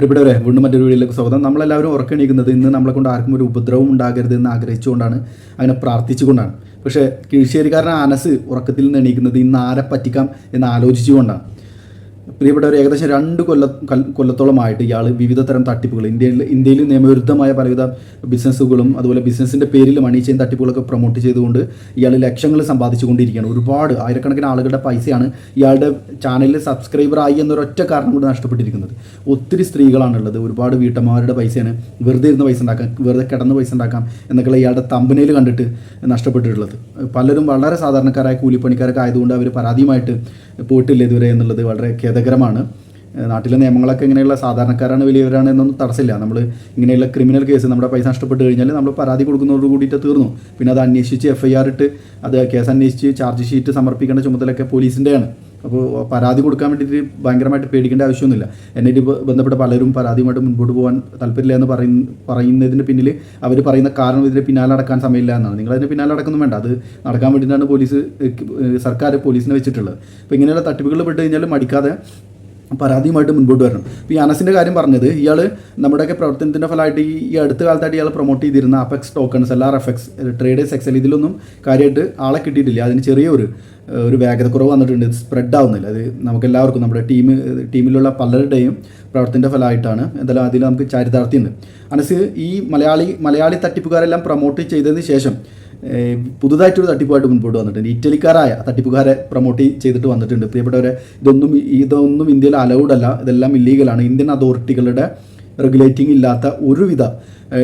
പ്രിയപ്പെട്ടവരെ വീണ്ടും മറ്റൊരു വീഡിയോയിലേക്ക് സ്വാഗതം. നമ്മളെല്ലാവരും ഉറക്കണീക്കുന്നത് ഇന്ന് നമ്മളെ കൊണ്ട് ആർക്കും ഒരു ഉപദ്രവം ഉണ്ടാകരുത് എന്ന് ആഗ്രഹിച്ചുകൊണ്ടാണ് അങ്ങനെ പ്രാർത്ഥിച്ചുകൊണ്ടാണ്. പക്ഷേ കീഴ്ശ്ശേരിക്കാരൻ അനസ് ഉറക്കത്തിൽ നിന്ന് എണീക്കുന്നത് ഇന്ന് ആരെ പറ്റിക്കാം എന്ന് ആലോചിച്ചുകൊണ്ടാണ്. പ്രിയപ്പെട്ടവർ ഏകദേശം രണ്ട് കൊല്ല കൊല്ലത്തോളമായിട്ട് ഇയാൾ വിവിധ തരം തട്ടിപ്പുകൾ ഇന്ത്യയിൽ ഇന്ത്യയിൽ നിയമവിരുദ്ധമായ പലവിധ ബിസിനസ്സുകളും അതുപോലെ ബിസിനസ്സിന്റെ പേരിൽ മണി ചെയിൻ തട്ടിപ്പുകളൊക്കെ പ്രൊമോട്ട് ചെയ്തുകൊണ്ട് ഇയാൾ ലക്ഷങ്ങൾ സമ്പാദിച്ചുകൊണ്ടിരിക്കുകയാണ്. ഒരുപാട് ആയിരക്കണക്കിന് ആളുകളുടെ പൈസയാണ് ഇയാളുടെ ചാനലിൽ സബ്സ്ക്രൈബർ ആയി എന്നൊരൊറ്റ കാരണം കൊണ്ട് നഷ്ടപ്പെട്ടിരിക്കുന്നത്. ഒത്തിരി സ്ത്രീകളാണുള്ളത്. ഒരുപാട് വീട്ടമ്മമാരുടെ പൈസയാണ് വെറുതെ ഇരുന്ന് പൈസ ഉണ്ടാക്കാം വെറുതെ കിടന്ന് പൈസ ഉണ്ടാക്കാം എന്നൊക്കെയുള്ള ഇയാളുടെ തമ്പനയിൽ കണ്ടിട്ട് നഷ്ടപ്പെട്ടിട്ടുള്ളത്. പലരും വളരെ സാധാരണക്കാരായ കൂലിപ്പണിക്കാരൊക്കെ ആയതുകൊണ്ട് അവർ പരാതിയുമായിട്ട് പോയിട്ടില്ല ഇതുവരെ എന്നുള്ളത് വളരെ ഖേദകരമാണ്. നാട്ടിലെ നിയമങ്ങളൊക്കെ ഇങ്ങനെയുള്ള സാധാരണക്കാരാണ് വലിയവരാണ് എന്നൊന്നും തടസ്സമില്ല. നമ്മൾ ഇങ്ങനെയുള്ള ക്രിമിനൽ കേസ് നമ്മുടെ പൈസ നഷ്ടപ്പെട്ട് കഴിഞ്ഞാൽ നമ്മൾ പരാതി കൊടുക്കുന്നതോട് കൂടിയിട്ട് തീർന്നു. പിന്നെ അത് അന്വേഷിച്ച് എഫ് ഐ ആർ ഇട്ട് അത് കേസ് അന്വേഷിച്ച് ചാർജ് ഷീറ്റ് സമർപ്പിക്കേണ്ട ചുമതലയൊക്കെ പോലീസിന്റെയാണ് അപ്പോൾ പരാതി കൊടുക്കാൻ വേണ്ടിയിട്ട് ഭയങ്കരമായിട്ട് പേടിക്കേണ്ട ആവശ്യമൊന്നുമില്ല. എന്നെ ബന്ധപ്പെട്ട പലരും പരാതിയുമായിട്ട് മുൻപോട്ട് പോകാൻ താല്പര്യമില്ല എന്ന് പറയുന്ന പറയുന്നതിന് പിന്നിൽ അവർ പറയുന്ന കാരണം ഇതിന് പിന്നാലെ നടക്കാൻ സമയമില്ല എന്നാണ്. നിങ്ങൾ അതിന് പിന്നാലെ നടക്കുന്നു വേണ്ട. അത് നടക്കാൻ വേണ്ടിയിട്ടാണ് പോലീസ് സർക്കാർ പോലീസിനെ വെച്ചിട്ടുള്ളത്. അപ്പോൾ ഇങ്ങനെയുള്ള തട്ടിപ്പുകൾ പെട്ട് കഴിഞ്ഞാൽ മടിക്കാതെ പരാതിയുമായിട്ട് മുൻപോട്ട് വരണം. ഇപ്പോൾ ഈ അനസിന്റെ കാര്യം പറഞ്ഞത് ഇയാൾ നമ്മുടെയൊക്കെ പ്രവർത്തനത്തിന്റെ ഫലമായിട്ട് ഈ അടുത്ത കാലത്തായിട്ട് ഇയാൾ പ്രൊമോട്ട് ചെയ്തിരുന്ന Apex Tokens L F X Traders Excel ഇതിലൊന്നും കാര്യമായിട്ട് ആളെ കിട്ടിയിട്ടില്ല. അതിന് ചെറിയൊരു ഒരു വേഗത കുറവ് വന്നിട്ടുണ്ട് സ്പ്രെഡ് ആവുന്നില്ല. അത് നമുക്ക് എല്ലാവർക്കും നമ്മുടെ ടീം ടീമിലുള്ള പലരുടെയും പ്രവർത്തനത്തിന്റെ ഫലമായിട്ടാണ് എന്തായാലും അതിൽ നമുക്ക് ചാരിതാർത്ഥ്യമുണ്ട് അനസ് ഈ മലയാളി മലയാളി തട്ടിപ്പുകാരെല്ലാം പ്രൊമോട്ട് ചെയ്തതിന് ശേഷം പുതുതായിട്ടൊരു തട്ടിപ്പുമായിട്ട് മുൻപോട്ട് വന്നിട്ടുണ്ട്. ഇറ്റലിക്കാരായ തട്ടിപ്പുകാരെ പ്രൊമോട്ട് ചെയ്തിട്ട് വന്നിട്ടുണ്ട്. പ്രിയപ്പെട്ടവരെ ഇതൊന്നും ഇതൊന്നും ഇന്ത്യയിൽ അലൗഡ് അല്ല. ഇതെല്ലാം ഇല്ലീഗലാണ് ഇന്ത്യൻ അതോറിറ്റികളുടെ റെഗുലേറ്റിംഗ് ഇല്ലാത്ത ഒരുവിധ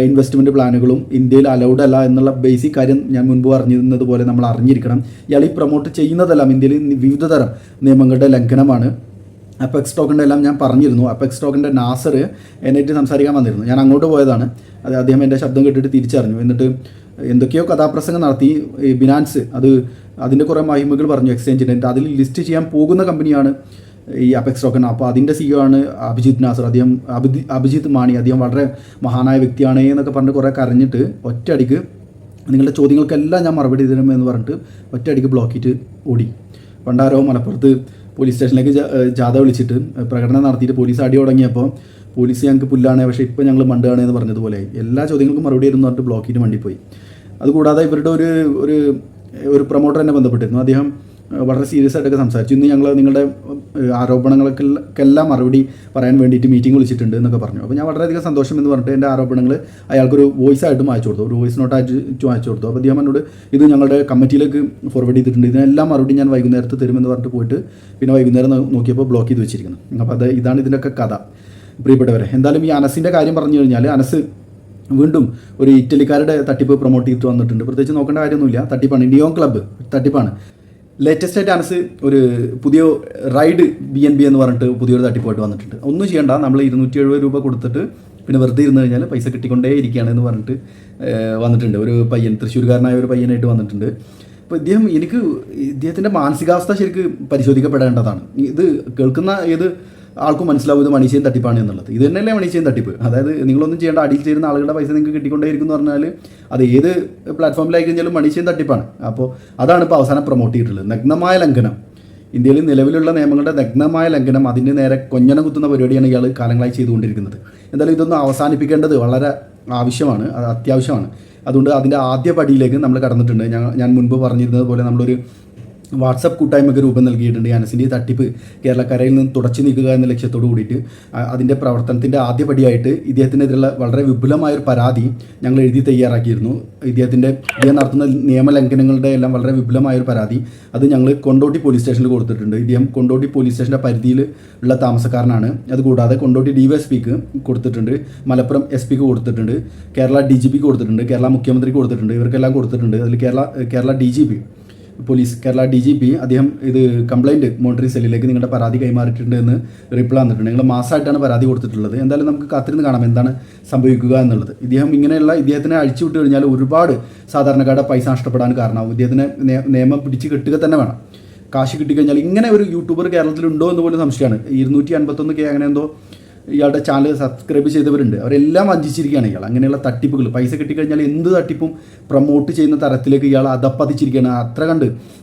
ഇൻവെസ്റ്റ്മെന്റ് പ്ലാനുകളും ഇന്ത്യയിൽ അലൗഡ് അല്ല എന്നുള്ള ബേസിക് കാര്യം ഞാൻ മുൻപ് പറഞ്ഞിരുന്നത് പോലെ നമ്മൾ അറിഞ്ഞിരിക്കണം. ഇയാൾ ഈ പ്രൊമോട്ട് ചെയ്യുന്നതെല്ലാം ഇന്ത്യയിൽ വിവിധ തരം നിയമങ്ങളുടെ ലംഘനമാണ്. അപ്പെക്സ് ടോക്കന്റെ എല്ലാം ഞാൻ പറഞ്ഞിരുന്നു. അപ്പെക്സ് ടോക്കന്റെ നാസർ എന്നിട്ട് സംസാരിക്കാൻ വന്നിരുന്നു. ഞാൻ അങ്ങോട്ട് പോയതാണ്. അത് അദ്ദേഹം എന്റെ ശബ്ദം കേട്ടിട്ട് തിരിച്ചറിഞ്ഞു. എന്നിട്ട് എന്തൊക്കെയോ കഥാപ്രസംഗം നടത്തി. ബിനാൻസ് അത് അതിന്റെ കുറേ മഹിമകൾ പറഞ്ഞു എക്സ്ചേഞ്ചിന്റെ അതിൽ ലിസ്റ്റ് ചെയ്യാൻ പോകുന്ന കമ്പനിയാണ് ഈ അപെക്സ് ടോക്കൺ അപ്പോൾ അതിന്റെ സിഇഒ ആണ് അഭിജിത് നാസർ. അദ്ദേഹം അഭിജി മാണി. അദ്ദേഹം വളരെ മഹാനായ വ്യക്തിയാണ് എന്നൊക്കെ പറഞ്ഞിട്ട് കുറേ കരഞ്ഞിട്ട് ഒറ്റയടിക്ക് നിങ്ങളുടെ ചോദ്യങ്ങൾക്കെല്ലാം ഞാൻ മറുപടി തരും എന്ന് പറഞ്ഞിട്ട് ഒറ്റയടിക്ക് ബ്ലോക്ക് ചെയ്തിട്ട് ഓടി. പണ്ടാരോ മലപ്പുറത്ത് പോലീസ് സ്റ്റേഷനിലേക്ക് ജാഥ വിളിച്ചിട്ട് പ്രകടനം നടത്തിയിട്ട് പോലീസ് അടി തുടങ്ങിയപ്പോൾ പോലീസ് ഞങ്ങൾക്ക് പുല്ലാണ് പക്ഷേ ഇപ്പോൾ ഞങ്ങൾ മണ്ടാണ് എന്ന് പറഞ്ഞതുപോലെ എല്ലാ ചോദ്യങ്ങൾക്കും മറുപടി എന്ന് പറഞ്ഞിട്ട് ബ്ലോക്ക് ചെയ്ത് വണ്ടി അതുകൂടാതെ ഇവരുടെ ഒരു ഒരു ഒരു പ്രൊമോട്ടർ എന്നെ ബന്ധപ്പെട്ടിരുന്നു. അദ്ദേഹം വളരെ സീരിയസ് ആയിട്ടൊക്കെ സംസാരിച്ചു. ഇന്ന് ഞങ്ങൾ നിങ്ങളുടെ ആരോപണങ്ങൾക്കെല്ലാം മറുപടി പറയാൻ വേണ്ടിയിട്ട് മീറ്റിംഗ് വിളിച്ചിട്ടുണ്ട് എന്നൊക്കെ പറഞ്ഞു. അപ്പോൾ ഞാൻ വളരെയധികം സന്തോഷം എന്ന് പറഞ്ഞിട്ട് എന്റെ ആരോപണങ്ങൾ അയാൾക്കൊരു വോയിസ് ആയിട്ടും അയച്ചു കൊടുത്തു. ഒരു വോയിസ് നോട്ട് അയച്ചു അയച്ചു കൊടുത്തു. അപ്പോൾ അദ്ദേഹം എന്നോട് ഇത് ഞങ്ങളുടെ കമ്മിറ്റിയിലേക്ക് ഫോർവേഡ് ചെയ്തിട്ടുണ്ട്. ഇതിനെല്ലാം മറുപടി ഞാൻ വൈകുന്നേരത്ത് തരുമെന്ന് പറഞ്ഞിട്ട് പോയിട്ട് പിന്നെ വൈകുന്നേരം നോക്കിയപ്പോൾ ബ്ലോക്ക് ചെയ്ത് വെച്ചിരിക്കുന്നു. അപ്പോൾ അത് ഇതാണ് ഇതിന്റെയൊക്കെ കഥ. പ്രിയപ്പെട്ടവരെ എന്തായാലും ഈ അനസിന്റെ കാര്യം പറഞ്ഞു കഴിഞ്ഞാൽ അനസ് വീണ്ടും ഒരു ഇറ്റലിക്കാരുടെ തട്ടിപ്പ് പ്രൊമോട്ട് ചെയ്തിട്ട് വന്നിട്ടുണ്ട്. പ്രത്യേകിച്ച് നോക്കേണ്ട കാര്യമൊന്നുമില്ല. തട്ടിപ്പാണ്. നിയോൺ ക്ലബ്ബ് തട്ടിപ്പാണ്. ലേറ്റസ്റ്റ് ആയിട്ട് അനസ് ഒരു പുതിയ റൈഡ് ബി എൻ ബി എന്ന് പറഞ്ഞിട്ട് പുതിയൊരു തട്ടിപ്പായിട്ട് വന്നിട്ടുണ്ട്. ഒന്നും ചെയ്യണ്ട. നമ്മൾ ഇരുന്നൂറ്റി എഴുപത് രൂപ കൊടുത്തിട്ട് പിന്നെ വെറുതെ ഇരുന്ന് കഴിഞ്ഞാൽ പൈസ കിട്ടിക്കൊണ്ടേ ഇരിക്കുകയാണ് എന്ന് പറഞ്ഞിട്ട് വന്നിട്ടുണ്ട്. ഒരു പയ്യൻ തൃശ്ശൂർക്കാരനായ ഒരു പയ്യനായിട്ട് വന്നിട്ടുണ്ട്. അപ്പോൾ ഇദ്ദേഹം എനിക്ക് ഇദ്ദേഹത്തിന്റെ മാനസികാവസ്ഥ ശരിക്ക് പരിശോധിക്കപ്പെടേണ്ടതാണ്. ഇത് കേൾക്കുന്ന ഏത് ആൾക്കും മനസ്സിലാവും ഇത് മണിശയും തട്ടിപ്പാണ് എന്നുള്ളത്. ഇത് തന്നെയല്ലേ മണിശയും തട്ടിപ്പ്? അതായത് നിങ്ങളൊന്നും ചെയ്യേണ്ട അടിയിൽ ചേരുന്ന ആളുകളുടെ പൈസ നിങ്ങൾക്ക് കിട്ടിക്കൊണ്ടേയിരിക്കും എന്ന് പറഞ്ഞാൽ അത് ഏത് പ്ലാറ്റ്ഫോമിലായി കഴിഞ്ഞാലും തട്ടിപ്പാണ്. അപ്പോൾ അതാണ് ഇപ്പോൾ അവസാനം പ്രൊമോട്ട് ചെയ്തിട്ടുള്ളത്. നഗ്നമായ ലംഘനം. ഇന്ത്യയിൽ നിലവിലുള്ള നിയമങ്ങളുടെ നഗ്നമായ ലംഘനം അതിന്റെ നേരെ കൊഞ്ഞനം കുത്തുന്ന പരിപാടിയാണ് ഇയാൾ കാലങ്ങളായി ചെയ്തുകൊണ്ടിരിക്കുന്നത്. എന്തായാലും ഇതൊന്നും അവസാനിപ്പിക്കേണ്ടത് വളരെ ആവശ്യമാണ് അത് അത്യാവശ്യമാണ്. അതുകൊണ്ട് അതിന്റെ ആദ്യ പടിയിലേക്ക് നമ്മൾ കടന്നിട്ടുണ്ട്. ഞാൻ മുൻപ് പറഞ്ഞിരുന്നത് പോലെ നമ്മളൊരു വാട്സപ്പ് കൂട്ടായ്മയ്ക്ക് രൂപം നൽകിയിട്ടുണ്ട് അനസിന്റെ തട്ടിപ്പ് കേരളക്കരയിൽ നിന്ന് തുടച്ചു നീക്കുക എന്ന ലക്ഷ്യത്തോടു കൂടിയിട്ട് അതിന്റെ പ്രവർത്തനത്തിന്റെ ആദ്യപടിയായിട്ട് ഇദ്ദേഹത്തിനെതിരെയുള്ള വളരെ വിപുലമായ ഒരു പരാതി ഞങ്ങൾ എഴുതി തയ്യാറാക്കിയിരുന്നു. ഇദ്ദേഹത്തിന്റെ ഇദ്ദേഹം നടത്തുന്ന നിയമലംഘനങ്ങളുടെ എല്ലാം വളരെ വിപുലമായ ഒരു പരാതി. അത് ഞങ്ങൾ കൊണ്ടോട്ടി പോലീസ് സ്റ്റേഷനിൽ കൊടുത്തിട്ടുണ്ട്. ഇദ്ദേഹം കൊണ്ടോട്ടി പോലീസ് സ്റ്റേഷന്റെ പരിധിയിൽ ഉള്ള താമസക്കാരനാണ്. അതുകൂടാതെ കൊണ്ടോട്ടി ഡി വൈ എസ് പിക്ക് കൊടുത്തിട്ടുണ്ട്. മലപ്പുറം എസ് പിക്ക് കൊടുത്തിട്ടുണ്ട്. കേരള ഡി ജി പിക്ക് കൊടുത്തിട്ടുണ്ട്. കേരള മുഖ്യമന്ത്രിക്ക് കൊടുത്തിട്ടുണ്ട്. ഇവർക്കെല്ലാം കൊടുത്തിട്ടുണ്ട്. അതിൽ Kerala Kerala D G P police Kerala D G P അദ്ദേഹം ഇത് കംപ്ലൈന്റ് മോണിറ്ററിംഗ് സെല്ലിലേക്ക് നിങ്ങളുടെ പരാതി കൈമാറിയിട്ടുണ്ട് എന്ന് റിപ്ലൈ വന്നിട്ടുണ്ട്. നിങ്ങൾ മാസമായിട്ടാണ് പരാതി കൊടുത്തിട്ടുള്ളത്. എന്തായാലും നമുക്ക് കാത്തിരുന്ന് കാണാം എന്താണ് സംഭവിക്കുക എന്നുള്ളത്. ഇദ്ദേഹം ഇങ്ങനെയുള്ള ഇദ്ദേഹത്തിനെ അഴിച്ചു വിട്ട് കഴിഞ്ഞാൽ ഒരുപാട് സാധാരണക്കാരുടെ പൈസ നഷ്ടപ്പെടാൻ കാരണമാവും. ഇദ്ദേഹത്തിനെ നിയമം പിടിച്ച് കെട്ടുക തന്നെ വേണം. കാശ് കിട്ടിക്കഴിഞ്ഞാൽ ഇങ്ങനെ ഒരു യൂട്യൂബർ കേരളത്തിലുണ്ടോ എന്ന് പോലും സംശയമാണ്. ഇരുന്നൂറ്റി അൻപത്തൊന്ന് കെ അങ്ങനെ എന്തോ ഇയാളുടെ ചാനൽ സബ്സ്ക്രൈബ് ചെയ്തവരുണ്ട്. അവരെല്ലാം വഞ്ചിച്ചിരിക്കുകയാണ് ഇയാൾ. അങ്ങനെയുള്ള തട്ടിപ്പുകൾ. പൈസ കിട്ടിക്കഴിഞ്ഞാൽ എന്ത് തട്ടിപ്പും പ്രൊമോട്ട് ചെയ്യുന്ന തരത്തിലേക്ക് ഇയാൾ അതപ്പതിച്ചിരിക്കുകയാണ് അത്ര കണ്ട്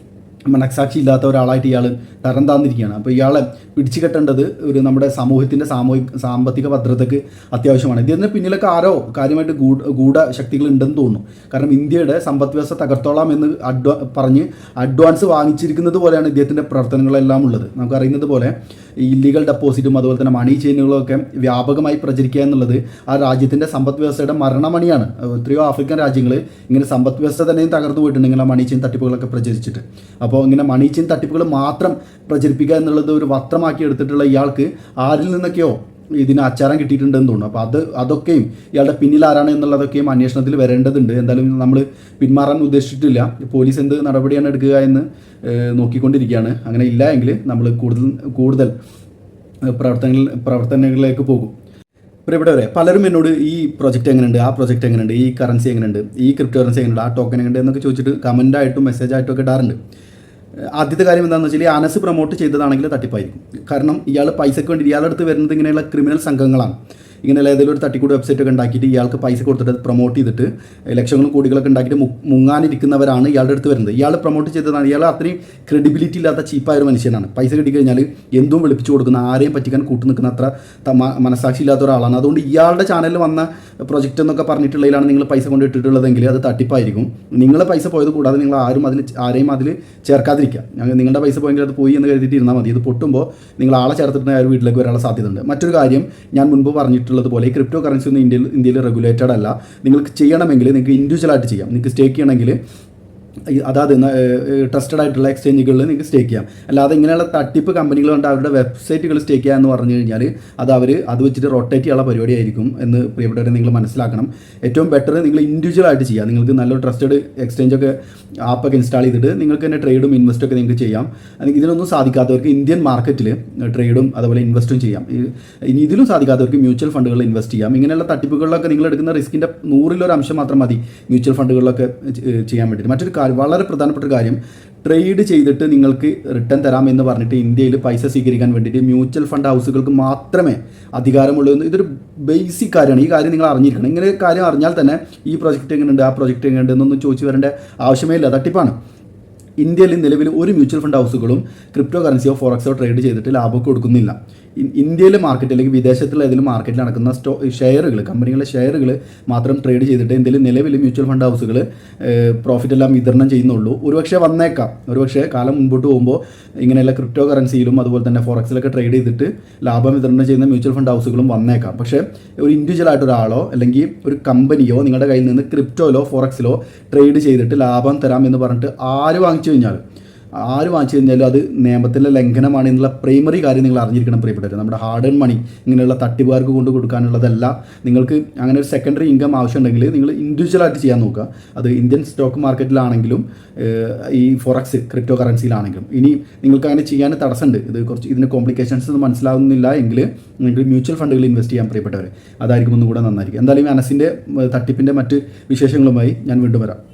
മനസാക്ഷി ഇല്ലാത്ത ഒരാളായിട്ട് ഇയാൾ തരം താന്നിരിക്കുകയാണ്. അപ്പോൾ ഇയാളെ പിടിച്ചു കെട്ടേണ്ടത് ഒരു നമ്മുടെ സമൂഹത്തിന്റെ സാമൂഹിക സാമ്പത്തിക ഭദ്രതയ്ക്ക് അത്യാവശ്യമാണ്. ഇതിന് പിന്നിലൊക്കെ ആരോ കാര്യമായിട്ട് ഗൂഢ ശക്തികൾ ഉണ്ടെന്ന് തോന്നുന്നു. കാരണം ഇന്ത്യയുടെ സമ്പദ് വ്യവസ്ഥ തകർത്തോളാം എന്ന് അഡ്വാ പറഞ്ഞ് അഡ്വാൻസ് വാങ്ങിച്ചിരിക്കുന്നത് പോലെയാണ് ഇദ്ദേഹത്തിന്റെ പ്രവർത്തനങ്ങളെല്ലാം ഉള്ളത്. നമുക്കറിയുന്നത് പോലെ ഇല്ലീഗൽ ഡെപ്പോസിറ്റും അതുപോലെ തന്നെ മണി ചെയിനുകളും ഒക്കെ വ്യാപകമായി പ്രചരിക്കുക എന്നുള്ളത് ആ രാജ്യത്തിന്റെ സമ്പദ് വ്യവസ്ഥയുടെ മരണമണിയാണ്. എത്രയോ ആഫ്രിക്കൻ രാജ്യങ്ങൾ ഇങ്ങനെ സമ്പദ് വ്യവസ്ഥ തന്നെയും തകർന്നു പോയിട്ടുണ്ട് ഇങ്ങനെ മണി ചെയിൻ തട്ടിപ്പുകളൊക്കെ പ്രചരിച്ചിട്ട്. അപ്പോൾ ഇങ്ങനെ മണി ചെയിൻ തട്ടിപ്പുകൾ മാത്രം പ്രചരിപ്പിക്കുക എന്നുള്ളത് ഒരു വസ്ത്രമാക്കി എടുത്തിട്ടുള്ള ഇയാൾക്ക് ആരിൽ നിന്നൊക്കെയോ ഇതിന് അച്ചാരം കിട്ടിയിട്ടുണ്ടെന്ന് തോന്നുന്നു. അപ്പോൾ അത് അതൊക്കെയും ഇയാളുടെ പിന്നിൽ ആരാണ് എന്നുള്ളതൊക്കെയും അന്വേഷണത്തിൽ വരേണ്ടതുണ്ട്. എന്തായാലും നമ്മൾ പിന്മാറാൻ ഉദ്ദേശിച്ചിട്ടില്ല. പോലീസ് എന്ത് നടപടിയാണ് എടുക്കുക എന്ന് നോക്കിക്കൊണ്ടിരിക്കുകയാണ്. അങ്ങനെ ഇല്ല എങ്കിൽ നമ്മൾ കൂടുതൽ കൂടുതൽ പ്രവർത്തനങ്ങൾ പ്രവർത്തനങ്ങളിലേക്ക് പോകും. പ്രിയപ്പെട്ടവരെ പലരും എന്നോട് ഈ പ്രൊജക്റ്റ് എങ്ങനെയുണ്ട്? ആ പ്രൊജക്റ്റ് എങ്ങനെയുണ്ട്? ഈ കറൻസി എങ്ങനെയുണ്ട്? ഈ ക്രിപ്റ്റോ കറൻസി എങ്ങനെയുണ്ട്? ആ ടോക്കൺ എങ്ങനെയുണ്ട്? എന്നൊക്കെ ചോദിച്ചിട്ട് കമന്റായിട്ടും മെസ്സേജായിട്ടും ഒക്കെ ഇടാറുണ്ട്. ആദ്യത്തെ കാര്യം എന്താണെന്ന് വെച്ചാൽ ഈ അനസ് പ്രൊമോട്ട് ചെയ്തതാണെങ്കിൽ തട്ടിപ്പായിരിക്കും. കാരണം ഇയാൾ പൈസയ്ക്ക് വേണ്ടി ഇയാളുടെ അടുത്ത് വരുന്നത് ഇങ്ങനെയുള്ള ക്രിമിനൽ സംഘങ്ങളാണ്. ഇങ്ങനെയുള്ള ഏതെങ്കിലും ഒരു തട്ടിക്കൂട് വെബ്സൈറ്റ് ഒക്കെ ഉണ്ടാക്കിയിട്ട് ഇയാൾക്ക് പൈസ കൊടുത്തിട്ട് പ്രൊമോട്ട് ചെയ്തിട്ട് ലക്ഷങ്ങളും കോടികളൊക്കെ ഉണ്ടാക്കിയിട്ട് മുങ്ങാനിരിക്കുന്നവരാണ് ഇയാളുടെ അടുത്ത് വരുന്നത്. ഇയാൾ പ്രൊമോട്ട് ചെയ്തതാണ്. ഇയാൾ അത്രയും ക്രെഡിബിലിറ്റി ഇല്ലാത്ത ചീപ്പായ ഒരു മനുഷ്യനാണ്. പൈസ കിട്ടിക്കഴിഞ്ഞാൽ എന്തും വിളിപ്പിച്ചു കൊടുക്കുന്ന ആരെയും പറ്റിക്കാൻ കൂട്ടു നിൽക്കുന്ന അത്ര മനസാക്ഷി ഇല്ലാത്ത ഒരാളാണ്. അതുകൊണ്ട് ഇയാളുടെ ചാനലിൽ വന്ന പ്രൊജക്റ്റ് എന്നൊക്കെ പറഞ്ഞിട്ടുള്ളതിലാണ് നിങ്ങൾ പൈസ കൊണ്ട് ഇട്ടിട്ടുള്ളതെങ്കിൽ അത് തട്ടിപ്പായിരിക്കും. നിങ്ങളെ പൈസ പോയത് കൂടാതെ നിങ്ങൾ ആരും അതിൽ ആരെയും അതിൽ ചേർക്കാതിരിക്കുക. ഞങ്ങൾ നിങ്ങളുടെ പൈസ പോയെങ്കിൽ അത് പോയി എന്ന് കരുതിയിട്ട് ഇരുന്നാൽ മതി. ഇത് പൊട്ടുമ്പോൾ നിങ്ങൾ ആളെ ചേർത്തിട്ട് ആ വീട്ടിലേക്ക് വരാനുള്ള സാധ്യതയുണ്ട്. മറ്റൊരു കാര്യം ഞാൻ മുൻപ് പറഞ്ഞിട്ടുള്ളത് പോലെ ഈ ക്രിപ്റ്റോ കറൻസി ഒന്നും ഇന്ത്യയിൽ ഇന്ത്യയിൽ റെഗുലേറ്റഡ് അല്ല. നിങ്ങൾക്ക് ചെയ്യണമെങ്കിൽ നിങ്ങൾക്ക് ഇൻഡിവിജ്വലായിട്ട് ചെയ്യാം. നിങ്ങൾക്ക് സ്റ്റേക്ക് ചെയ്യണമെങ്കിൽ അതാത് ട്രസ്റ്റഡ് ആയിട്ടുള്ള എക്സ്ചേഞ്ചുകളിൽ നിങ്ങൾക്ക് സ്റ്റേക്ക് ചെയ്യാം. അല്ലാതെ ഇങ്ങനെയുള്ള തട്ടിപ്പ് കമ്പനികളുണ്ട് അവരുടെ വെബ്സൈറ്റുകൾ സ്റ്റേക്ക് ചെയ്യുക എന്ന് പറഞ്ഞു കഴിഞ്ഞാൽ അത് അവർ അത് വെച്ചിട്ട് റൊട്ടേറ്റ് ചെയ്യാനുള്ള പരിപാടിയായിരിക്കും എന്ന് പ്രിയപ്പെട്ടവരെ നിങ്ങൾ മനസ്സിലാക്കണം. ഏറ്റവും ബെറ്റർ നിങ്ങൾ ഇൻഡിവിജ്വൽ ആയിട്ട് ചെയ്യാം. നിങ്ങൾക്ക് നല്ലൊരു ട്രസ്റ്റഡ് എക്സ്ചേഞ്ച് ഒക്കെ ആപ്പൊക്കെ ഇൻസ്റ്റാൾ ചെയ്തിട്ട് നിങ്ങൾക്ക് തന്നെ ട്രേഡും ഇൻവെസ്റ്റും ഒക്കെ നിങ്ങൾക്ക് ചെയ്യാം. ഇതിനൊന്നും സാധിക്കാത്തവർക്ക് ഇന്ത്യൻ മാർക്കറ്റിൽ ട്രേഡും അതുപോലെ ഇൻവെസ്റ്റും ചെയ്യാം. ഇനി ഇതിലും സാധിക്കാത്തവർക്ക് മ്യൂച്വൽ ഫണ്ടുകളിൽ ഇൻവെസ്റ്റ് ചെയ്യാം. ഇങ്ങനെയുള്ള തട്ടിപ്പുകളിലൊക്കെ നിങ്ങൾ എടുക്കുന്ന റിസ്കിന്റെ നൂറിലൊരു അംശം മാത്രം മതി മ്യൂച്വൽ ഫണ്ടുകളിലൊക്കെ ചെയ്യാൻ വേണ്ടിയിട്ട്. മറ്റൊരു കാര്യം വളരെ പ്രധാനപ്പെട്ട ഒരു കാര്യം. ട്രേഡ് ചെയ്തിട്ട് നിങ്ങൾക്ക് റിട്ടേൺ തരാം എന്ന് പറഞ്ഞിട്ട് ഇന്ത്യയിൽ പൈസ സ്വീകരിക്കാൻ വേണ്ടിയിട്ട് മ്യൂച്വൽ ഫണ്ട് ഹൗസുകൾക്ക് മാത്രമേ അധികാരമുള്ളൂ എന്ന് ഇതൊരു ബേസിക് കാര്യമാണ്. ഈ കാര്യം നിങ്ങൾ അറിഞ്ഞിരിക്കണം. ഇങ്ങനെ കാര്യം അറിഞ്ഞാൽ തന്നെ ഈ പ്രൊജക്റ്റ് എങ്ങനെയുണ്ട് ആ പ്രൊജക്റ്റ് എങ്ങനെയുണ്ട് എന്നൊന്നും ചോദിച്ചു വരേണ്ട ആവശ്യമേ ഇല്ല. തട്ടിപ്പാണ് ഇന്ത്യയിൽ നിലവിൽ ഒരു മ്യൂച്വൽ ഫണ്ട് ഹൗസുകളും ക്രിപ്റ്റോ കറൻസിയോ ഫോറക്സോ ട്രേഡ് ചെയ്തിട്ട് ലാഭമൊക്കെ കൊടുക്കുന്നില്ല. ഇന്ത്യയിലെ മാർക്കറ്റ് അല്ലെങ്കിൽ വിദേശത്തുള്ള ഏതെങ്കിലും മാർക്കറ്റിൽ നടക്കുന്ന സ്റ്റോ ഷെയറുകൾ കമ്പനികളുടെ ഷെയറുകൾ മാത്രം ട്രേഡ് ചെയ്തിട്ട് ഇന്ത്യയിൽ നിലവിൽ മ്യൂച്വൽ ഫണ്ട് ഹൗസുകൾ പ്രോഫിറ്റ് എല്ലാം വിതരണം ചെയ്യുന്നുള്ളൂ. ഒരുപക്ഷെ വന്നേക്കാം. ഒരുപക്ഷെ കാലം മുൻപോട്ട് പോകുമ്പോൾ ഇങ്ങനെയുള്ള ക്രിപ്റ്റോ കറൻസിയിലും അതുപോലെ തന്നെ ഫോറക്സിലൊക്കെ ട്രേഡ് ചെയ്തിട്ട് ലാഭം വിതരണം ചെയ്യുന്ന മ്യൂച്വൽ ഫണ്ട് ഹൗസുകളും വന്നേക്കാം. പക്ഷേ ഒരു ഇൻഡിവിജ്വൽ ആയിട്ട് ഒരാളോ അല്ലെങ്കിൽ ഒരു കമ്പനിയോ നിങ്ങളുടെ കയ്യിൽ നിന്ന് ക്രിപ്റ്റോയിലോ ഫോറക്സിലോ ട്രേഡ് ചെയ്തിട്ട് ലാഭം തരാം എന്ന് പറഞ്ഞിട്ട് ആര് വാങ്ങിച്ചു കഴിഞ്ഞാൽ ആര് വാങ്ങിച്ചു കഴിഞ്ഞാലും അത് നിയമത്തിലെ ലംഘനമാണ് എന്നുള്ള പ്രൈമറി കാര്യം നിങ്ങൾ അറിഞ്ഞിരിക്കണം പ്രിയപ്പെട്ടവർ നമ്മുടെ ഹാർഡ് ഏൺ മണി ഇങ്ങനെയുള്ള തട്ടിപ്പുകാർക്ക് കൊണ്ട് കൊടുക്കാനുള്ളതല്ല. നിങ്ങൾക്ക് അങ്ങനെ ഒരു സെക്കൻഡറി ഇൻകം ആവശ്യമുണ്ടെങ്കിൽ നിങ്ങൾ ഇൻഡിവിജ്വലായിട്ട് ചെയ്യാൻ നോക്കുക. അത് ഇന്ത്യൻ സ്റ്റോക്ക് മാർക്കറ്റിലാണെങ്കിലും ഈ ഫോറക്സ് ക്രിപ്റ്റോ കറൻസിയിലാണെങ്കിലും ഇനി നിങ്ങൾക്ക് അങ്ങനെ ചെയ്യാൻ തടസ്സമുണ്ട്. ഇത് കുറച്ച് ഇതിന്റെ കോംപ്ലിക്കേഷൻസ് ഒന്നും മനസ്സിലാവുന്നില്ല എങ്കിൽ നിങ്ങൾക്ക് മ്യൂച്വൽ ഫണ്ടുകളിൽ ഇൻവെസ്റ്റ് ചെയ്യാൻ പ്രിയപ്പെട്ടവർ അതായിരിക്കും ഒന്നും കൂടെ നന്നായിരിക്കും. എന്തായാലും അനസിന്റെ തട്ടിപ്പിന്റെ മറ്റ് വിശേഷങ്ങളുമായി ഞാൻ വീണ്ടും വരാം.